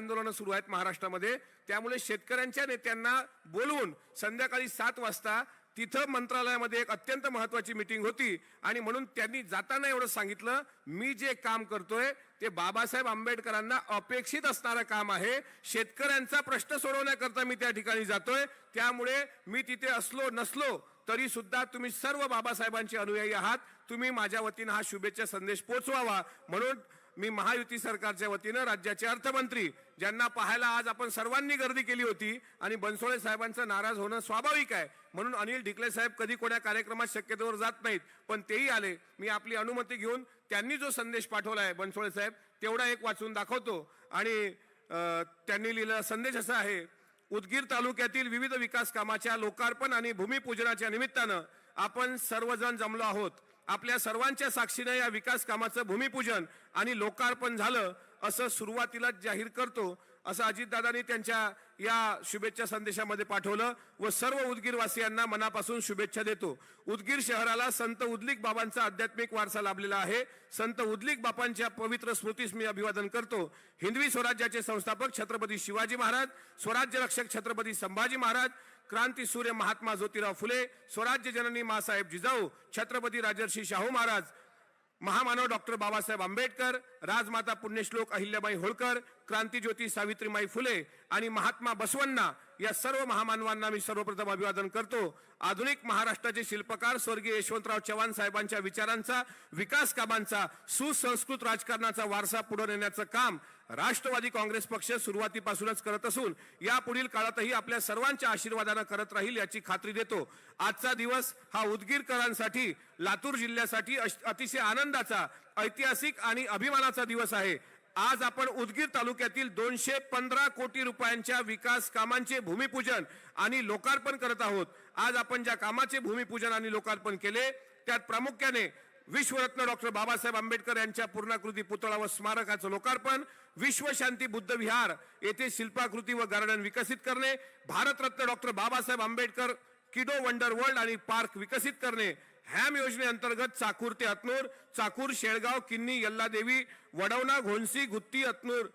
आंदोलनं सुरू आहेत महाराष्ट्रामध्ये. त्यामुळे शेतकऱ्यांच्या नेत्यांना बोलवून संध्याकाळी सात वाजता तिथं मंत्रालयामध्ये एक अत्यंत महत्वाची मिटिंग होती. आणि म्हणून त्यांनी जाताना एवढं सांगितलं मी जे काम करतोय ते बाबासाहेब आंबेडकरांना अपेक्षित असणारं काम आहे. शेतकऱ्यांचा प्रश्न सोडवण्याकरता मी त्या ठिकाणी जातोय. त्यामुळे मी तिथे असलो नसलो तरी सुद्धा तुम्ही सर्व बाबासाहेबांचे अनुयायी आहात. तुम्ही माझ्या वतीनं हा शुभेच्छा संदेश पोचवावा. म्हणून मी महायुती सरकारच्या वतीनं राज्याचे अर्थमंत्री ज्यांना पाहायला आज आपण सर्वांनी गर्दी केली होती आणि बनसोळे साहेबांचं नाराज होणं स्वाभाविक आहे म्हणून अनिल ढिकले साहेब कधी कोण्या कार्यक्रमात शक्यतोवर जात नाहीत पण तेही आले. मी आपली अनुमती घेऊन त्यांनी जो संदेश पाठवला आहे बनसोळे साहेब तेवढा एक वाचून दाखवतो. आणि त्यांनी लिहिलेला संदेश असा आहे उदगीर तालुक्यातील विविध विकास कामाच्या लोकार्पण आणि भूमिपूजनाच्या निमित्तानं आपण सर्वजण जमलो आहोत. आपल्या सर्वांच्या साक्षीने या विकास कामाचं भूमिपूजन आणि लोकार्पण झालं असं सुरुवातीलाच जाहीर करतो. असं अजितदादांनी त्यांच्या या शुभेच्छा संदेशामध्ये पाठवलं व सर्व उदगीरवासियांना मनापासून शुभेच्छा देतो. उदगीर शहराला संत उदलिक बाबांचा आध्यात्मिक वारसा लाभलेला आहे. संत उदलिक बाबांच्या पवित्र स्मृतीस मी अभिवादन करतो. हिंदवी स्वराज्याचे संस्थापक छत्रपती शिवाजी महाराज स्वराज्य रक्षक छत्रपती संभाजी महाराज क्रांती सूर्य महात्मा ज्योतिराव फुले स्वराज्य जननी मासाहेब जिजाऊ छत्रपती राजर्षी शाहू महाराज महामानव डॉक्टर बाबासाहेब आंबेडकर राजमाता पुण्यश्लोक अहिल्याबाई होळकर क्रांतीज्योती सावित्रीमाई फुले आणि महात्मा बसवण्णा या सर्व महामानवांना मी सर्वप्रथम अभिवादन करतो. आधुनिक महाराष्ट्राचे शिल्पकार स्वर्गीय यशवंतराव चव्हाण साहेबांच्या विचारांचा विकास कामांचा सुसंस्कृत राजकारणाचा वारसा पुढे नेण्याचं काम राष्ट्रवादी काँग्रेस पक्ष सुरुवातीपासूनच करत असून यापुढील काळातही आपल्या सर्वांच्या आशीर्वादानं करत राहील याची खात्री देतो. आजचा दिवस हा उदगीरकरांसाठी लातूर जिल्ह्यासाठी अतिशय आनंदाचा ऐतिहासिक आणि अभिमानाचा दिवस आहे. आज आपण उदगीर तालुक्यातील दोनशे पंधरा कोटी रुपयांच्या विकास कामांचे भूमिपूजन आणि लोकार्पण करत आहोत. आज आपण ज्या कामाचे भूमिपूजन आणि लोकार्पण केले त्यात प्रामुख्याने विश्वरत्न डॉक्टर बाबासाहेब आंबेडकर यांच्या पूर्णाकृती पुतळा व स्मारकाचं लोकार्पण विश्वशांती बुद्ध विहार येथे शिल्पाकृती व गार्डन विकसित करणे भारतरत्न डॉक्टर बाबासाहेब आंबेडकर किडो वंडर वर्ल्ड आणि पार्क विकसित करणे हॅम योजनेअंतर्गत चाकूर ते Atnur Chakur Shelgaon Kinni Yelladevi Wadwana Ghonsi Gutti Atnur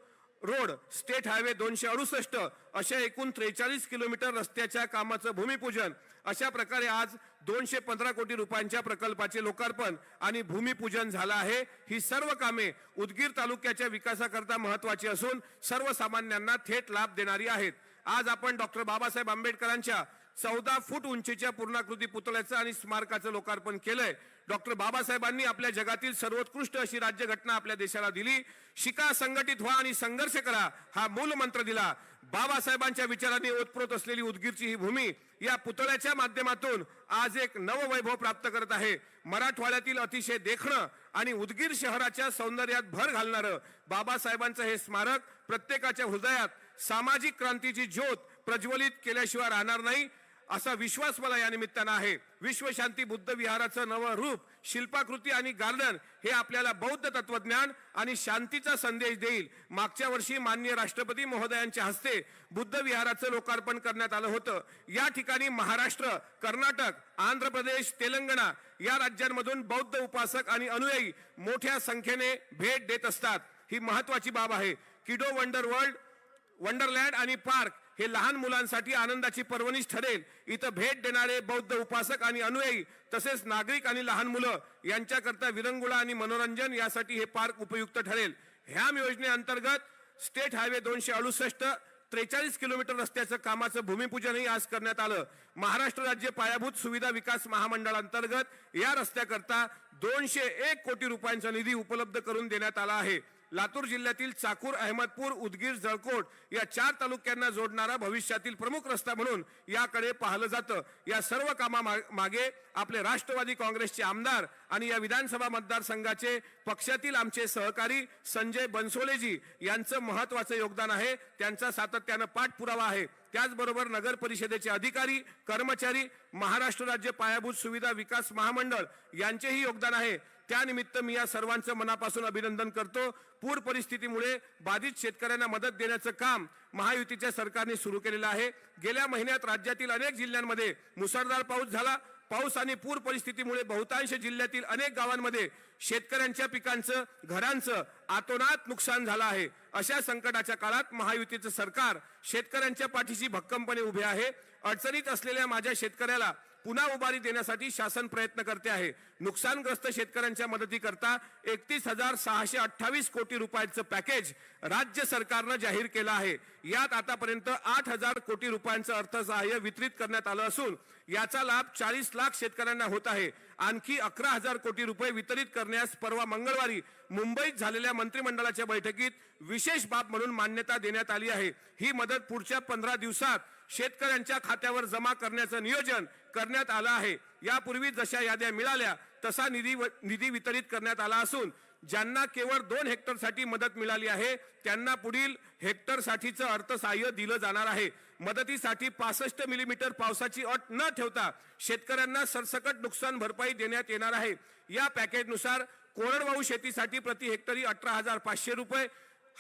road state highway दोनशे अडुसष्ट अशा एकूण त्रेचाळीस किलोमीटर रस्त्याच्या कामाचं भूमिपूजन. अशा प्रकारे आज दोनशे पंधरा कोटी रुपयांच्या प्रकल्पाचे लोकार्पण आणि भूमिपूजन झालं आहे. ही सर्व कामे उदगीर तालुक्याच्या विकासाकरता महत्वाची असून सर्वसामान्यांना थेट लाभ देणारी आहेत. आज आपण डॉक्टर बाबासाहेब आंबेडकरांच्या चौदा फूट उंचीच्या पूर्णाकृती पुतळ्याचं आणि स्मारकाचं लोकार्पण केलंय. डॉक्टर बाबासाहेबांनी आपल्या जगातील सर्वोत्कृष्ट अशी राज्यघटना आपल्या देशाला दिली. शिका संघटित व्हा आणि संघर्ष करा हा मूल मंत्र दिला. बाबासाहेबांच्या विचारांनी ओतप्रोत असलेली उदगीरची ही भूमी या पुतळ्याच्या माध्यमातून आज एक नववैभव प्राप्त करत आहे. मराठवाड्यातील अतिशय देखणं आणि उदगीर शहराच्या सौंदर्यात भर घालणारं बाबासाहेबांचं हे स्मारक प्रत्येकाच्या हृदयात सामाजिक क्रांतीची ज्योत प्रज्वलित केल्याशिवाय राहणार नाही. असा विश्वास मला या निमित्तानं आहे. विश्वशांती बुद्ध विहाराचं नवं रूप शिल्पाकृती आणि गार्डन हे आपल्याला बौद्ध तत्वज्ञान आणि शांतीचा संदेश देईल. मागच्या वर्षी माननीय राष्ट्रपती महोदयांच्या हस्ते बुद्ध विहाराचं लोकार्पण करण्यात आलं होतं. या ठिकाणी महाराष्ट्र कर्नाटक आंध्र प्रदेश तेलंगणा या राज्यांमधून बौद्ध उपासक आणि अनुयायी मोठ्या संख्येने भेट देत असतात. ही महत्वाची बाब आहे. किडो वंडर वर्ल्ड वंडरलँड आणि पार्क हे लहान मुलांसाठी आनंदाची पर्वणीच ठरेल. इथं भेट देणारे बौद्ध उपासक आणि अनुयायी तसेच नागरिक आणि लहान मुलं यांच्याकरता विरंगुळा आणि मनोरंजन यासाठी हे पार्क उपयुक्त ठरेल. ह्याम योजनेअंतर्गत स्टेट हायवे दोनशे अडुसष्ट त्रेचाळीस किलोमीटर रस्त्याचं कामाचं भूमिपूजनही आज करण्यात आलं. महाराष्ट्र राज्य पायाभूत सुविधा विकास महामंडळांतर्गत या रस्त्याकरता दोनशे एक कोटी रुपयांचा निधी उपलब्ध करून देण्यात आला आहे. लातूर जिल्ह्यातील चाकूर अहमदपूर उदगीर जळकोट या चार तालुक्यांना जोडणारा भविष्यातील प्रमुख रस्ता म्हणून याकडे पाहिलं जातं. या सर्व कामा मागे आपले राष्ट्रवादी काँग्रेसचे आमदार आणि या विधानसभा मतदारसंघाचे पक्षातील आमचे सहकारी संजय बनसोलेजी यांचं महत्वाचं योगदान आहे. त्यांचा सातत्यानं पाठपुरावा आहे. त्याचबरोबर नगर परिषदेचे अधिकारी कर्मचारी महाराष्ट्र राज्य पायाभूत सुविधा विकास महामंडळ यांचेही योगदान आहे. त्यानिमित्त मी या सर्वांचं मनापासून अभिनंदन करतो. पूर परिस्थितीमुळे बाधित शेतकऱ्यांना मदत देण्याचं काम महायुतीच्या सरकारने सुरू केलेलं आहे. गेल्या महिन्यात राज्यातील अनेक जिल्ह्यांमध्ये मुसळधार पाऊस झाला. पाऊस आणि पूर परिस्थितीमुळे बहुतांश जिल्ह्यातील अनेक गावांमध्ये शेतकऱ्यांच्या पिकांचं घरांचं आतोनात नुकसान झालं आहे. अशा संकटाच्या काळात महायुतीचं सरकार शेतकऱ्यांच्या पाठीशी भक्कमपणे उभे आहे. अडचणीत असलेल्या माझ्या शेतकऱ्याला पुन्हा उभारी देण्यासाठी शासन प्रयत्न करते आहे. नुकसानग्रस्त शेतकऱ्यांच्या मदतीकरता एकतीस हजार सहाशे अठ्ठावीस कोटी रुपयांचं पॅकेज राज्य सरकारनं जाहीर केलं आहे. यात आतापर्यंत आठ हजार कोटी रुपयांचं अर्थसहाय्य वितरित करण्यात आलं असून याचा लाभ चाळीस लाख शेतकऱ्यांना होत आहे. आणखी अकरा हजार कोटी रुपये वितरित करण्यास परवा मंगळवारी मुंबईत झालेल्या मंत्रिमंडळाच्या बैठकीत विशेष बाब म्हणून मान्यता देण्यात आली आहे. ही मदत पुढच्या पंधरा दिवसात शेतकऱ्यांच्या खात्यावर जमा करण्याचं नियोजन करण्यात आलं आहे. यापूर्वी जशा याद्या मिळाल्या तसा निधी व- निधी वितरित करण्यात आला असून ज्यांना केवळ दोन हेक्टरसाठी मदत मिळाली आहे त्यांना पुढील हेक्टरसाठीचं अर्थसहाय्य दिलं जाणार आहे. मदतीसाठी पासष्ट मिलीमीटर पावसाची अट न ठेवता शेतकऱ्यांना सरसकट नुकसान भरपाई देण्यात येणार आहे. या पॅकेजनुसार कोरडवाहू शेतीसाठी प्रति हेक्टरी अठरा हजार पाचशे रुपये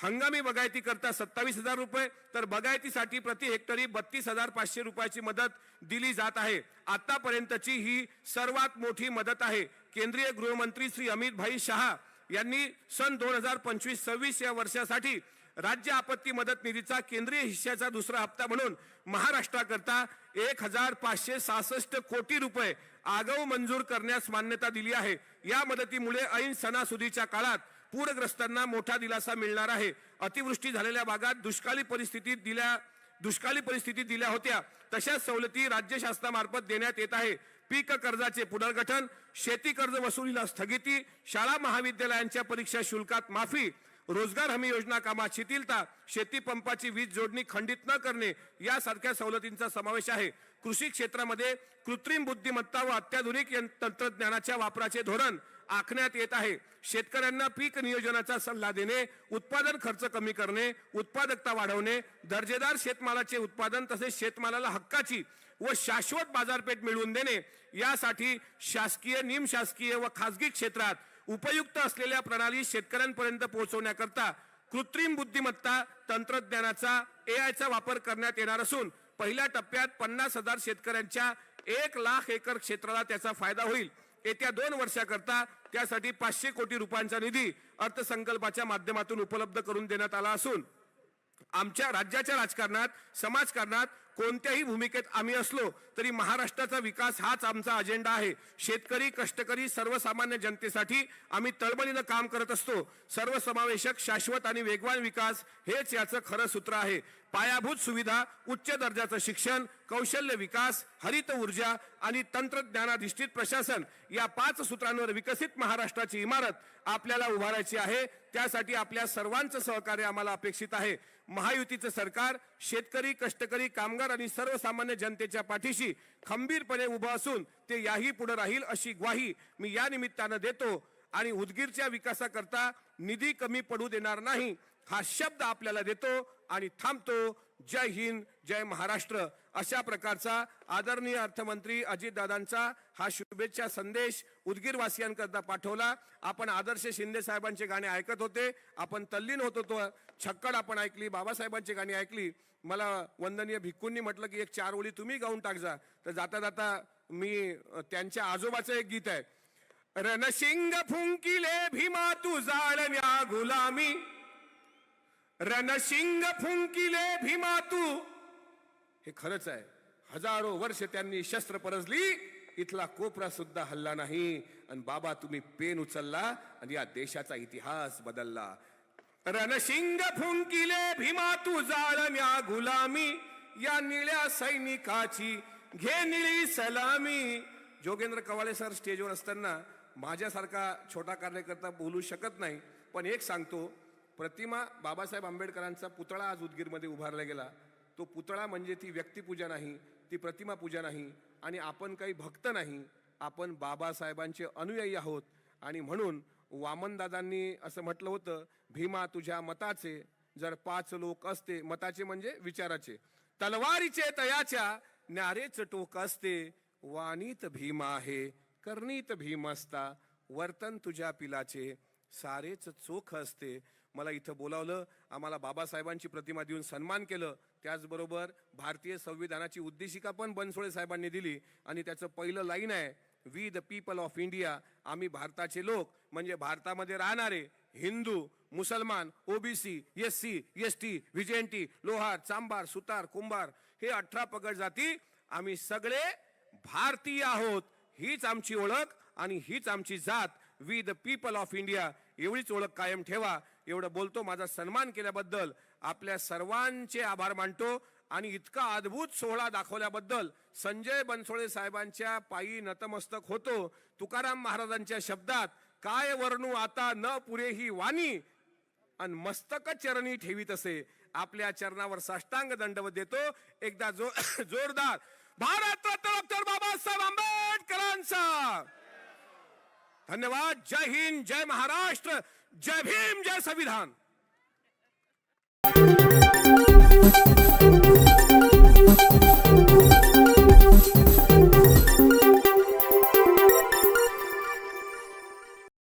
हंगामी बगायती करता सत्तावीस हजार रुपये तर बगायतीसाठी प्रति हेक्टरी बत्तीस हजार पाचशे रुपयाची मदत दिली जात आहे. आतापर्यंतची ही सर्वात मोठी मदत आहे. केंद्रीय गृहमंत्री श्री अमित भाई शहा यांनी सन दोन हजार पंचवीस सव्वीस या वर्षासाठी राज्य आपत्ती मदत निधीचा केंद्रीय हिश्श्याचा दुसरा हप्ता म्हणून महाराष्ट्राकरता एक हजार पाचशे सहासष्ट कोटी रुपये आगाऊ मंजूर करण्यास मान्यता दिली आहे. या मदतीमुळे ऐन सणासुदीच्या काळात पूरग्रस्तांना मोठा दिलासा मिळणार आहे. अतिवृष्टी झालेल्या भागात दुष्काळी परिस्थितीत दिल्या दुष्काळी परिस्थितीत दिल्या होत्या. तशाच सवलती राज्य शासनामार्फत देण्यात येत आहे. पीक कर्जाचे पुनर्गठन शेती कर्ज वसुलीला स्थगिती शाळा महाविद्यालयांच्या परीक्षा शुल्कात माफी रोजगार हमी योजना कामात शिथिलता शेती पंपाची वीज जोडणी खंडित न करणे यासारख्या सवलतींचा समावेश आहे. कृषी क्षेत्रामध्ये कृत्रिम बुद्धिमत्ता व अत्याधुनिक तंत्रज्ञानाच्या वापराचे धोरण आखण्यात येत आहे. शेतकऱ्यांना पीक नियोजनाचा सल्ला देणे उत्पादन खर्च कमी करणे उत्पादकता वाढवणे दर्जेदार शेतमालाचे उत्पादन तसेच शेतमालाला हक्काची व शाश्वत बाजारपेठ मिळवून देणे यासाठी शासकीय निमशासकीय व खासगी क्षेत्रात उपयुक्त असलेल्या प्रणाली शेतकऱ्यांपर्यंत पोहोचवण्याकरता कृत्रिम बुद्धिमत्ता तंत्रज्ञानाचा एआयचा वापर करण्यात येणार असून पहिल्या टप्प्यात पन्नास हजार शेतकऱ्यांच्या एक लाख एकर क्षेत्राला त्याचा फायदा होईल. येत्या दोन वर्षाकरता त्यासाठी पाचशे कोटी रुपयांचा निधी अर्थसंकल्पाच्या माध्यमातून उपलब्ध करून देण्यात आला असून आमच्या राज्याच्या राजकारणात समाजकारणात कोणत्याही भूमिकेत आम्ही असलो तरी महाराष्ट्राचा विकास हाच आमचा अजेंडा आहे. शेतकरी कष्टकरी सर्वसामान्य जनतेसाठी आम्ही तळमळीनं काम करत असतो. सर्वसमावेशक शाश्वत आणि वेगवान विकास हेच याचं खरं सूत्र आहे. पायाभूत सुविधा उच्च दर्जाचं शिक्षण कौशल्य विकास हरित ऊर्जा आणि तंत्रज्ञानाधिष्ठित प्रशासन या पाच सूत्रांवर विकसित महाराष्ट्राची इमारत आपल्याला उभारायची आहे. त्यासाठी आपल्या सर्वांचं सहकार्य आम्हाला अपेक्षित आहे. महायुतीचं सरकार शेतकरी कष्टकरी कामगार आणि सर्वसामान्य जनतेच्या पाठीशी खंबीरपणे उभं असून ते याही पुढे राहील अशी ग्वाही मी या निमित्तानं देतो. आणि उदगीरच्या विकासाकरता निधी कमी पडू देणार नाही हा शब्द आपल्याला देतो आणि थांबतो. जय हिंद जय महाराष्ट्र. अशा प्रकारचा आदरणीय अर्थमंत्री अजितदादांचा हा शुभेच्छा संदेश उदगीरवासियांकरता पाठवला. आपण आदर्श शिंदे साहेबांचे गाणे ऐकत होते. आपण तल्लीन होत होतो. छक्कड आपण ऐकली बाबासाहेबांची गाणी ऐकली. मला वंदनीय भिक्कूंनी म्हटलं की एक चार ओळी तुम्ही गाऊन टाकजा तर जाता जाता मी त्यांच्या आजोबाचं एक गीत आहे. रणशिंग फुंकिले भीमा तू जाळण्या गुलामी. रणशिंग फुंकिले भीमा तू. हे खरंच आहे. हजारो वर्ष त्यांनी शस्त्र परजली इथला कोपरा सुद्धा हल्ला नाही. आणि बाबा तुम्ही पेन उचलला आणि या देशाचा इतिहास बदलला. रणशिंग फुंकिले भीमा तू जाळण्या गुलामी या निळ्या सैनिकाची घे निळी सलामी. जोगेंद्र कवाळे सर स्टेजवर असताना माझ्यासारखा छोटा कार्यकर्ता बोलू शकत नाही पण एक सांगतो प्रतिमा बाबासाहेब आंबेडकरांचा पुतळा आज उदगीरमध्ये उभारला गेला. तो पुतळा म्हणजे ती व्यक्तिपूजा नाही ती प्रतिमा पूजा नाही आणि आपण काही भक्त नाही आपण बाबासाहेबांचे अनुयायी आहोत. आणि म्हणून वामनदादांनी असं म्हटलं होतं भीमा तुझ्या मताचे जर पाच लोक असते मताचे म्हणजे विचाराचे. तलवारीचे तयाच्या न्यारेच टोक असते. वाणीत भीमा आहे कर्णीत भीम असता. वर्तन तुझ्या पिलाचे सारेच चोख असते. मला इथं बोलावलं आम्हाला बाबासाहेबांची प्रतिमा देऊन सन्मान केलं. त्याचबरोबर भारतीय संविधानाची उद्देशिका पण बनसोळे साहेबांनी दिली. आणि त्याचं पहिलं लाईन आहे we the people of India आम्ही भारताचे लोक म्हणजे भारतामध्ये राहणारे हिंदू मुसलमान OBC S C S T VJNT लोहार चांबार सुतार कुंभार हे अठरा पगड जाती आम्ही सगळे भारतीय आहोत. हीच आमची ओळख आणि हीच आमची जात. We the people of India एवढीच ओळख कायम ठेवा. एवढं बोलतो माझा सन्मान केल्याबद्दल. आपल्या सर्वांचे आभार मानतो आणि इतका अद्भुत सोहळा दाखवल्याबद्दल संजय बनसोळे साहेबांच्या पायी नतमस्तक होतो. तुकाराम महाराजांच्या शब्दात काय वर्णू आता न पुरे ही वाणी? आणि मस्तक चरणी ठेवीत असे. आपल्या चरणावर साष्टांग दंडवत देतो. एकदा जो जोरदार. भारत रत्न डॉक्टर बाबासाहेब आंबेडकरांचा. धन्यवाद. जय हिंद जय महाराष्ट्र. जय भीम जय संविधान.